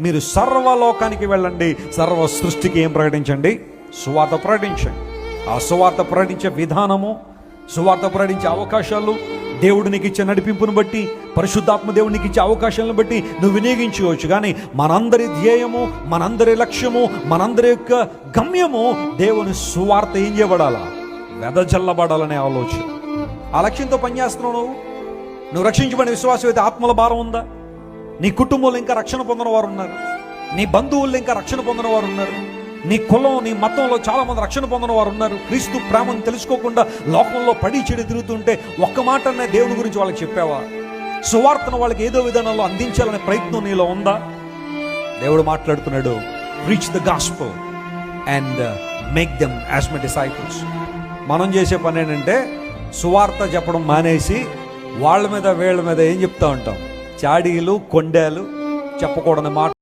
మీరు సర్వలోకానికి వెళ్ళండి సర్వ సృష్టికి ఏం ప్రకటించండి? సువార్త ప్రకటించండి. ఆ సువార్త ప్రకటించే విధానము సువార్త ప్రకటించే అవకాశాలు దేవుడు నీకు ఇచ్చే నడిపింపును బట్టి పరిశుద్ధాత్మ దేవుడు నీకు ఇచ్చే అవకాశాలను బట్టి నువ్వు వినియోగించుకోవచ్చు. కానీ మనందరి ధ్యేయము మనందరి లక్ష్యము మనందరి యొక్క గమ్యము దేవుని సువార్త ఏం చేయబడాలా? వెదజల్లబడాలనే ఆలోచన. ఆ లక్ష్యంతో పనిచేస్తున్నావు నువ్వు? నువ్వు రక్షించబడిన విశ్వాసం అయితే ఆత్మల భారం ఉందా? నీ కుటుంబంలో ఇంకా రక్షణ పొందిన వారు ఉన్నారు. నీ బంధువుల్లో ఇంకా రక్షణ పొందిన వారు ఉన్నారు. నీ కులం నీ మతంలో చాలా మంది రక్షణ పొందిన వారు ఉన్నారు. క్రీస్తు ప్రేమను తెలుసుకోకుండా లోకంలో పడి చెడు తిరుగుతుంటే ఒక్క మాటనే దేవుని గురించి వాళ్ళకి చెప్పావా? సువార్తను వాళ్ళకి ఏదో విధానంలో అందించాలనే ప్రయత్నం నీలో ఉందా? దేవుడు మాట్లాడుతున్నాడు reach the gospel and make them as my disciples మనం చేసే పని ఏంటంటే సువార్త చెప్పడం మానేసి వాళ్ళ మీద వీళ్ళ మీద ఏం చెప్తా ఉంటాం? చాడీలు కొండేలు చెప్పకూడని మాట.